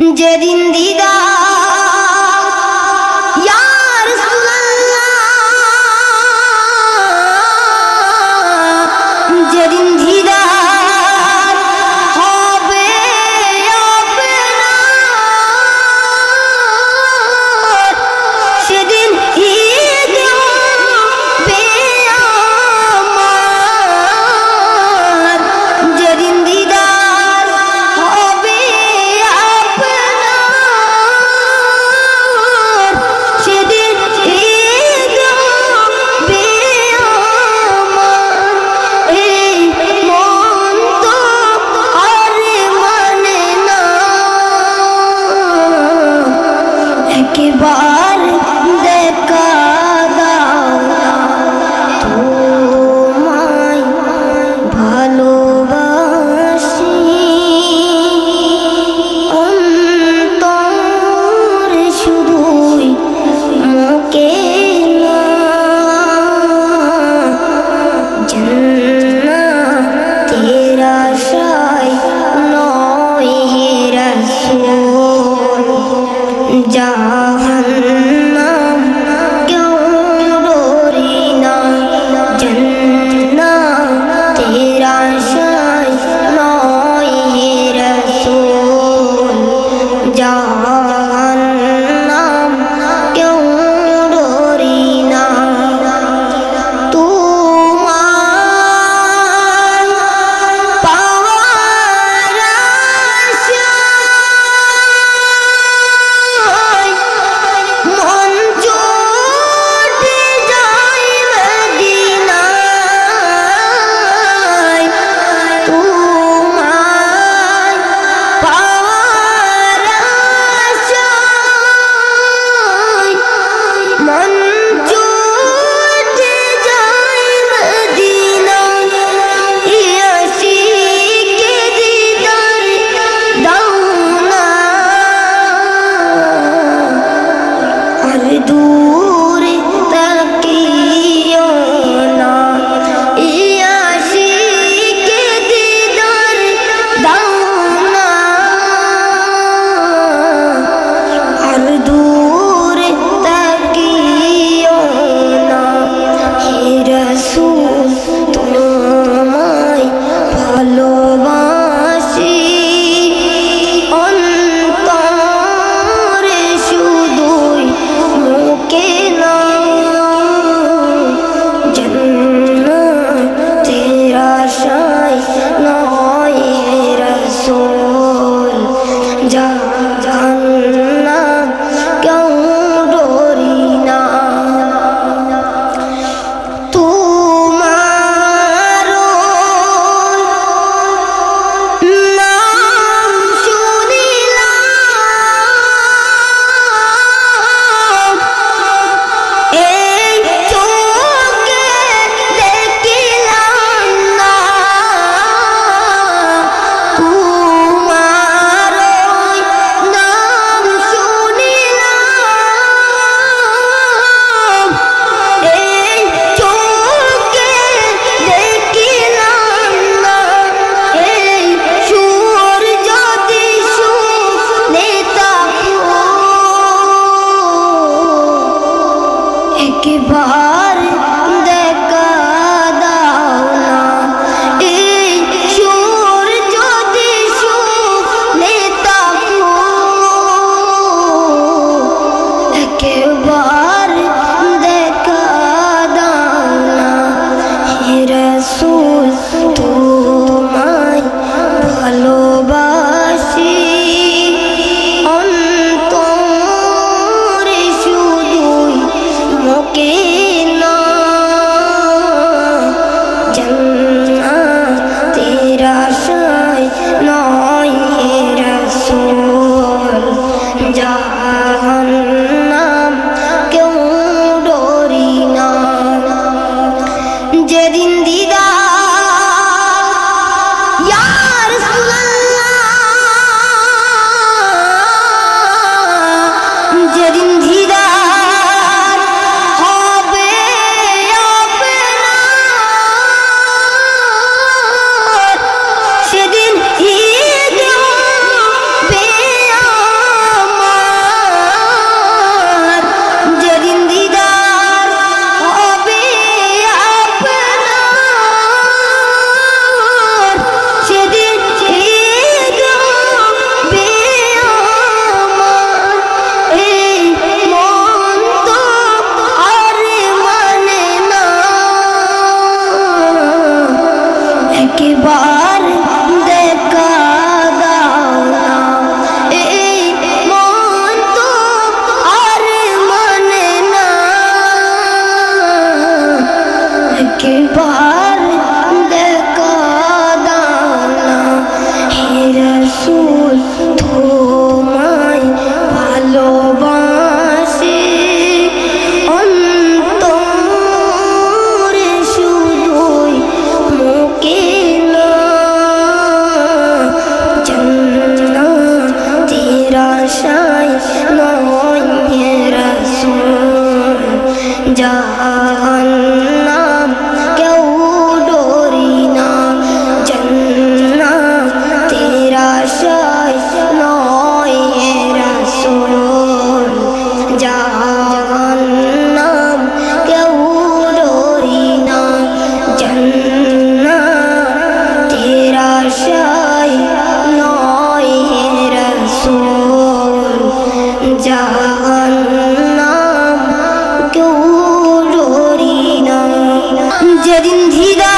যেদিন দিদা জাহান্নাম জাহান্নাম, কেউ ডরি না। জান্না তেরা শাই নয় রসুল। জাহান্নাম, কেউ ডরি না। যেদিন ধীরা